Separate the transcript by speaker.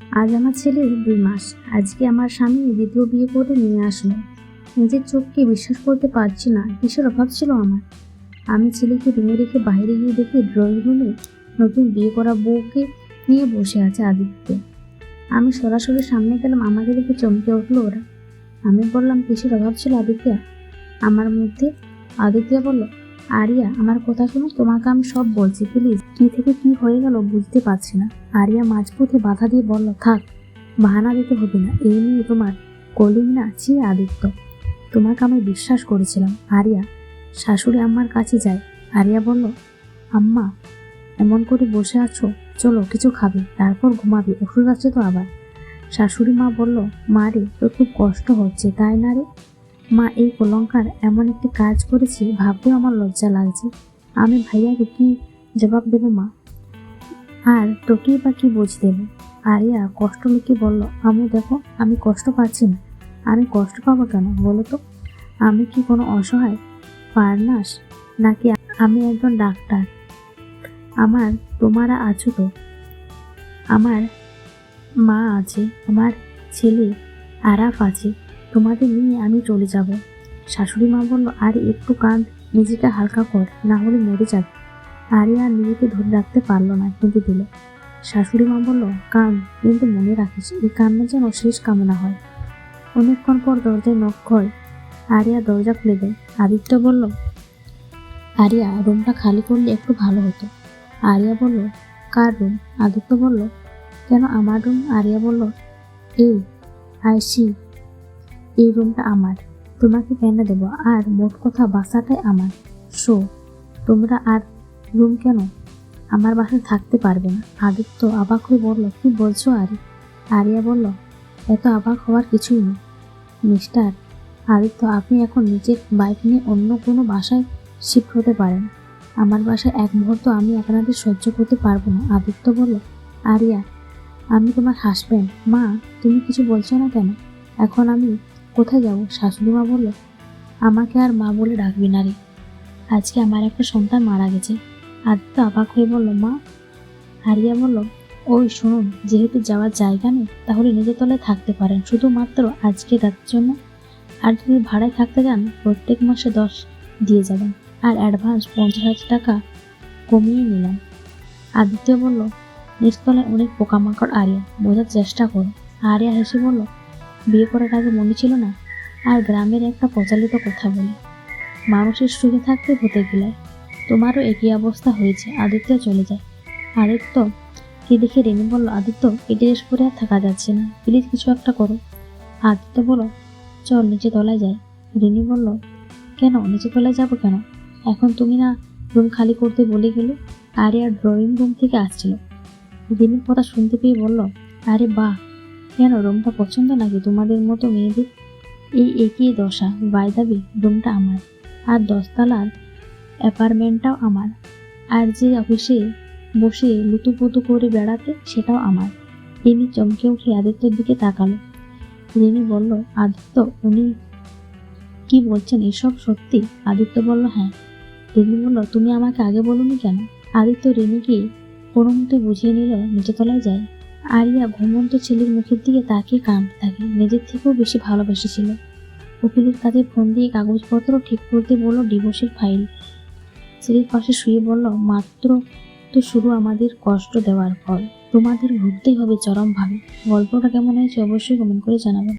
Speaker 1: আজ আমার ছেলের দুই মাস। আজকে আমার স্বামী দ্বিতীয় বিয়ে করে নিয়ে আসলো। নিজের চোখকে বিশ্বাস করতে পারছি না। কিসের অভাব ছিল আমার? আমি ছেলেকে রুমে রেখে বাইরে গিয়ে দেখি ড্রয়িং রুমে নতুন বিয়ে করা বউকে নিয়ে বসে আছে আদিত্য আমি সরাসরি সামনে গেলাম, আমাকে দেখে চমকে উঠল ওরা। আমি বললাম, কিসের অভাব ছিল আদিত্য? আমার মধ্যে আদিত্য বলল আরিয়া, আমার কথা শুনো, তোমাকে আমি সব বলছি প্লিজ কি থেকে কি হয়ে গেল বুঝতে পারছি না। আরিয়া মাঝপথে বাধা দিয়ে বলল, থাক, বাহানা দিতে হবে না, এই নিয়ে তোমার কলিং না ছি আদিত্য। তোমাকে আমি বিশ্বাস করেছিলাম। আরিয়া, শাশুড়ি আম্মার কাছে যায়। আরিয়া বলল, আম্মা, এমন করে বসে আছো? চলো, কিছু খাবে, তারপর ঘুমাবে ওষুধ আছে তো আবার। শাশুড়ি মা বলল, মা রে, তোর খুব কষ্ট হচ্ছে, তাই না রে? মা, এই কলঙ্কার এমন একটি কাজ করেছি, ভাবতেও আমার লজ্জা লাগছে। আমি ভাইয়াকে কি জবাব দেবো মা? আর তোকেই বা কি বুঝ দেবো? আরিয়া কষ্ট লুকিয়ে বলল, আমি দেখো, আমি কষ্ট পাচ্ছি না। আমি কষ্ট পাবো কেন বলো তো? আমি কি কোনো অসহায় পারনাস নাকি আমি একজন ডাক্তার? আমার, তোমারা আছো তো? আমার মা আছে, আমার ছেলে আরাফ আছে। তোমাদের নিয়ে আমি চলে যাব। শাশুড়ি মা বলল, আর, একটু কাঁদ, নিজেকে হালকা কর, না হলে মরে যাবে। আরে আর নিজেকে ধরে রাখতে পারল না কিন্তু দিল। শাশুড়ি মা বলল কান কিন্তু মনে রাখিস, এই কান্না যেন শেষ কামনা হয়। অনেকক্ষণ পর দরজায় নখ হয় আরিয়া দরজা খুলে দেয়। আদিত্য বলল, আরিয়া, রুমটা খালি করলে একটু ভালো হতো। আরিয়া বলল, কার রুম? আদিত্য বলল, কেন আমার রুম? আরিয়া বলল, এই, আইসি। এই রুমটা আমার। তোমাকে কেন দেবো? আর মোট কথা বাসাটাই আমার। শো, তোমরা আর রুম কেন? আমার বাসায় থাকতে পারবে না। আদিত্য অবাক হয়ে বলল, কি বলছো আরি? আরিয়া বলল, এত অবাক হওয়ার কিছুই নেই। মিস্টার, আদিত্য, আপনি এখন নিজের বাইক নিয়ে অন্য কোনো বাসায় শিফট হতে পারেন। আমার বাসায় এক মুহূর্ত আমি আপনাদের সহ্য করতে পারব না। আদিত্য বলল, আরিয়া, আমি তোমার হাসবেন্ড মা, তুমি কিছু বলছো না কেন? এখন আমি কোথায় যাব? শাশুড়ি মা বলল, আমাকে আর মা বলে ডাকবি না রে। আজকে আমার একটা সন্তান মারা গেছে। আদিত্য অবাক হয়ে বলল, মা? হারিয়া বলল, ওই শুনুন, যেহেতু যাওয়ার জায়গা নেই, তাহলে নিজের তলায় থাকতে পারেন। শুধুমাত্র আজকে রাতের জন্য। আর যদি ভাড়ায় থাকতে যান, প্রত্যেক মাসে দশ দিয়ে যাবেন। আর অ্যাডভান্স পঞ্চাশ হাজার টাকা কমিয়ে নিলাম। আদিত্য বলল, নিচতলায় অনেক পোকামাকড়, আরিয়া। বোঝার চেষ্টা করো আরিয়া হেসে বলল বিয়ে করার আগে মনে ছিল না আর গ্রামের একটা প্রচলিত কথা বলি। মানুষের সুখে থাকতে হতে গেলে তোমারও একই অবস্থা হয়েছে, আদিত্য চলে যায়। আদিত্য, কে দেখে রেণু বলল, আদিত্য, এই ড্রেস পরে আর থাকা যাচ্ছে না প্লিজ কিছু একটা করো। আদিত্য বলল, চল নিচে তলায় যাই। রিনি বলল, কেন, নিচে তলায় যাব কেন? এখন তুমি না রুম খালি করতে বলে গেলে? আরে আর ড্রয়িং রুম থেকে আসছিল। রিনির কথা শুনতে পেয়ে বলল, আরে বাহ কেন রুমটা পছন্দ নাকি তোমাদের মতো মেয়েদের? এই একই দশা বাইদাবি রুমটা আমার। আর দশতলার অ্যাপার্টমেন্টটাও আমার। আর যে অফিসে বসে লুতুপুতু করে বেড়াতে, সেটাও আমার। রিনি চমকে উঠে আদিত্যের দিকে তাকালো। রিনি বলল, আদিত্য, উনি কি বলছেন? এসব সত্যি? আদিত্য বলল হ্যাঁ। রিনি বলল, তুমি আমাকে আগে বলুনি কেন? আদিত্য রিনিকে কোনো মতে বুঝিয়ে নিল নিচে তলায় যায়। আরিয়া ঘুমন্ত ছেলের মুখের দিকে তাকিয়ে কাঁদতে থাকে। নিজের থেকেও বেশি ভালোবেসেছিল উকিলের কাছে ফোন দিয়ে কাগজপত্র ঠিক করতে বলল ডিভোর্সের ফাইল। ছেলের পাশে শুয়ে বলল, মাত্র তো শুরু আমাদের কষ্ট দেওয়ার ফল। তোমাদের ভুগতেই হবে চরমভাবে। গল্পটা কেমন হয়েছে অবশ্যই কমেন্ট করে জানাবেন